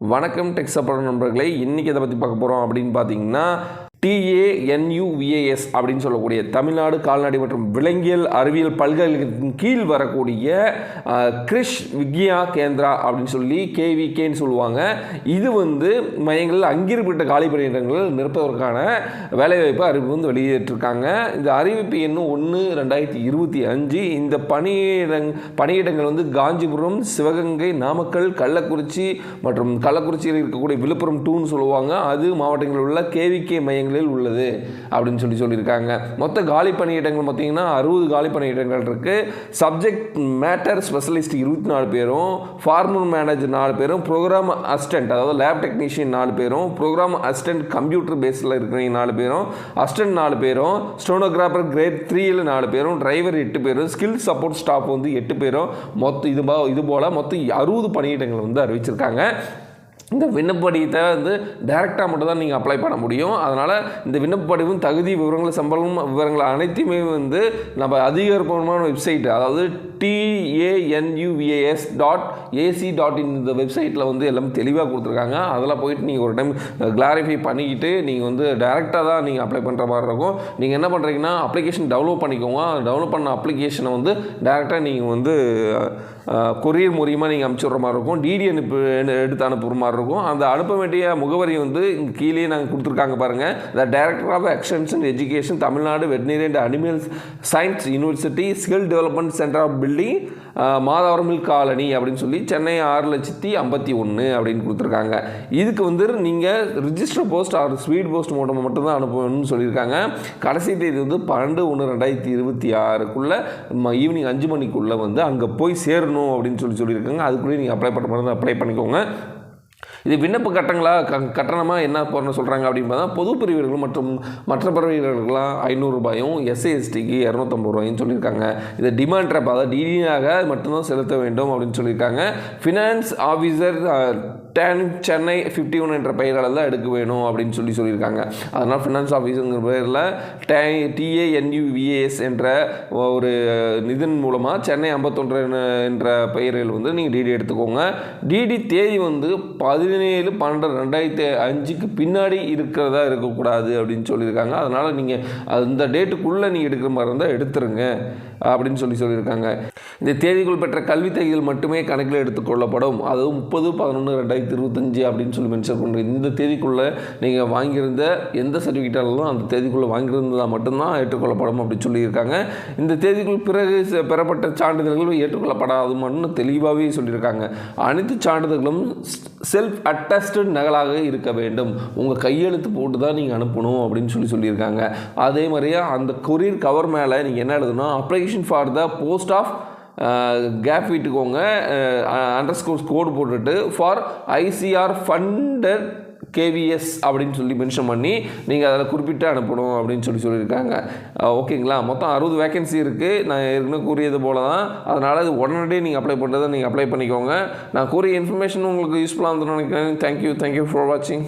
வணக்கம் டெக்ஸ் சப்போர்ட் நண்பர்களே. இன்றைக்கி எதை பற்றி பார்க்க போகிறோம் அப்படின்னு பார்த்தீங்கன்னா டிஏஎன்யூவிஏஎஸ் அப்படின்னு சொல்லக்கூடிய தமிழ்நாடு கால்நடை மற்றும் விலங்கியல் அறிவியல் பல்கலைக்கழகத்தின் கீழ் வரக்கூடிய அஹ், கிரிஷ் விக்யா கேந்திரா அப்படின்னு சொல்லி கேவிகேன்னு சொல்லுவாங்க. இது வந்து மையங்களில் அங்கிருப்பிட்ட காலி பணியிடங்கள் நிரப்புவதற்கான வேலைவாய்ப்பு அறிவிப்பு வந்து வெளியிட்டிருக்காங்க. இந்த அறிவிப்பு எண்ணும் ஒன்று ரெண்டாயிரத்தி இருபத்தி அஞ்சு. இந்த பணியிடங் பணியிடங்கள் வந்து காஞ்சிபுரம் சிவகங்கை நாமக்கல் கள்ளக்குறிச்சி மற்றும் கள்ளக்குறிச்சியில் இருக்கக்கூடிய விழுப்புரம் டூன்னு சொல்லுவாங்க. அது மாவட்டங்களில் உள்ள கேவிகே மையங்கள் பணியிடங்களில் உள்ளது அப்படின்னு சொல்லி சொல்லியிருக்காங்க. மொத்த காலி பணியிடங்கள் பார்த்தீங்கன்னா அறுபது காலி பணியிடங்கள் இருக்குது சப்ஜெக்ட் மேட்டர் ஸ்பெஷலிஸ்ட் இருபத்தி நாலு பேரும் ஃபார்மர் மேனேஜர் நாலு பேரும் ப்ரோக்ராம் அசிஸ்டன்ட் அதாவது லேப் டெக்னீஷியன் நாலு பேரும் ப்ரோக்ராம் அசிஸ்டன்ட் கம்ப்யூட்டர் பேஸில் இருக்கிறவங்க நாலு பேரும் அசிஸ்டன்ட் நாலு பேரும் ஸ்டோனோகிராஃபர் கிரேட் த்ரீயில் நாலு பேரும் டிரைவர் எட்டு பேரும் ஸ்கில் சப்போர்ட் ஸ்டாஃப் வந்து எட்டு பேரும் மொத்தம் இது இது போல் மொத்தம் அறுபது பணியிடங்கள் வந்து அறிவிச்சிருக்காங்க. இந்த விண்ணப்படியத்தை வந்து டைரெக்டாக மட்டும் தான் நீங்கள் அப்ளை பண்ண முடியும். அதனால் இந்த விண்ணப்படிவும் தகுதி விவரங்கள் சம்பளம் விவரங்கள் அனைத்தையுமே வந்து நம்ம அதிகாரப்பூர்வமான வெப்சைட் அதாவது TANUVAS dot ac dot in இந்த வெப்சைட்டில் வந்து எல்லாமே தெளிவாக கொடுத்துருக்காங்க. அதில் போயிட்டு நீங்கள் ஒரு டைம் கிளாரிஃபை பண்ணிக்கிட்டு நீங்கள் வந்து டைரெக்டாக தான் நீங்கள் அப்ளை பண்ணுற மாதிரி இருக்கும். நீங்கள் என்ன பண்ணுறீங்கன்னா அப்ளிகேஷன் டெவலப் பண்ணிக்கோங்க. டெவலப் பண்ண அப்ளிகேஷனை வந்து டைரெக்டாக நீங்கள் வந்து கொரியர் மூலியமாக நீங்கள் அனுப்பிச்சி விட்ற மாதிரி இருக்கும். டிடி அனுப்பு எடுத்து அனுப்புகிற மாதிரி இருக்கும். அந்த அனுப்ப வேண்டிய முகவரி வந்து இங்கே கீழே நாங்கள் கொடுத்துருக்காங்க பாருங்கள் the director of extension education Tamil Nadu veterinary and animal science university skill development centre of building Madhavaram mill colony அப்படின்னு சொல்லி சென்னை ஆறு லட்சத்தி ஐம்பத்தி ஒன்று அப்படின்னு கொடுத்துருக்காங்க. இதுக்கு வந்து நீங்கள் register post or speed post மூலமாக மட்டும்தான் அனுப்பணும்னு சொல்லியிருக்காங்க. கடைசி தேதி வந்து பன்னெண்டு ஒன்று ரெண்டாயிரத்தி இருபத்தி ஆறுக்குள்ளே ஈவினிங் அஞ்சு மணிக்குள்ளே வந்து அங்கே போய் சேரணும் அப்படின்னு சொல்லி சொல்லியிருக்காங்க. அதுக்குள்ளேயே நீங்கள் அப்ளை பண்ணுற மாதிரி அப்ளை பண்ணிக்கோங்க. இது விண்ணப்ப கட்டங்களா? க கட்டணமாக என்ன போடணும் சொல்கிறாங்க அப்படின்னு பார்த்தா பொது பிரிவினர்கள் மற்றும் மற்ற பிரிவினர்களுக்கெல்லாம் ஐநூறுரூபாயும் எஸ்சி எஸ்டிக்கு இரநூத்தம்பது ரூபாயும் சொல்லியிருக்காங்க. இதை டிமாண்ட் ட்ராப் அதாவது டிடியாக மட்டும்தான் செலுத்த வேண்டும் அப்படின்னு சொல்லியிருக்காங்க. Finance officer ten Chennai fifty one என்ற பெயரால் தான் எடுக்க வேணும் அப்படின்னு சொல்லி சொல்லியிருக்காங்க. அதனால் ஃபினான்ஸ் ஆஃபீஸுங்கிற பேரில் டே டிஏஎன்யூவிஏஎஸ் என்ற ஒரு இதன் மூலமாக சென்னை ஐம்பத்தொன்று என்ற பெயரில் வந்து நீங்கள் டிடி எடுத்துக்கோங்க. டிடி தேதி வந்து பதினேழு பன்னெண்டு ரெண்டாயிரத்தி அஞ்சுக்கு பின்னாடி இருக்கிறதா இருக்கக்கூடாது அப்படின்னு சொல்லியிருக்காங்க. அதனால் நீங்கள் அந்த டேட்டுக்குள்ளே நீங்கள் எடுக்கிற மாதிரி இருந்தால் எடுத்துருங்க அப்படின்னு சொல்லி சொல்லியிருக்காங்க. இந்த தேதிக்குள் பெற்ற கல்வி தேதிகள் மட்டுமே கணக்கில் எடுத்துக்கொள்ளப்படும் அதுவும் முப்பது பதினொன்று ரெண்டாயிரத்தி இருபத்தஞ்சு அப்படின்னு சொல்லி மென்ஷன் பண்ணுறேன் இந்த தேதிக்குள்ளே நீங்கள் வாங்கியிருந்த எந்த சர்டிஃபிகேட்டாலும் அந்த தேதிக்குள்ளே வாங்கியிருந்ததாக மட்டும்தான் ஏற்றுக்கொள்ளப்படும் அப்படின்னு சொல்லியிருக்காங்க. இந்த தேதிக்குள் பிறகு பெறப்பட்ட சான்றிதழ்கள் மட்டும் தெளிவாகவே சொல்லியிருக்காங்க. அனைத்து சான்றிதழ்களும் செல்ஃப் அட்டஸ்டட் நகலாக இருக்க வேண்டும். உங்கள் கையெழுத்து போட்டு தான் நீங்கள் அனுப்பணும் அப்படின்னு சொல்லி சொல்லியிருக்காங்க. அதே மாதிரியே அந்த கொரியர் கவர் மேலே நீங்கள் என்ன எழுதணும் application for the post of gap விட்டுக்கோங்க அண்டர் ஸ்கோர்ஸ் கோடு போட்டுட்டு ஃபார் ஐசிஆர் ஃபண்டட் கேவிஎஸ் அப்படின்னு சொல்லி மென்ஷன் பண்ணி நீங்கள் அதில் குறிப்பிட்டு அனுப்பணும் அப்படின்னு சொல்லி சொல்லியிருக்காங்க. ஓகேங்களா? மொத்தம் அறுபது வேகன்சி இருக்குது நான் ஏற்கனவே கூறியது போல தான் அதனால் இது உடனடியே நீங்கள் அப்ளை பண்ணுறதை நீங்கள் அப்ளை பண்ணிக்கோங்க. நான் கூறிய இன்ஃபர்மேஷன் உங்களுக்கு யூஸ்ஃபுல்லாக இருந்தோம்னு நினைக்கிறேன். தேங்க்யூ தேங்க்யூ ஃபார் வாட்சிங்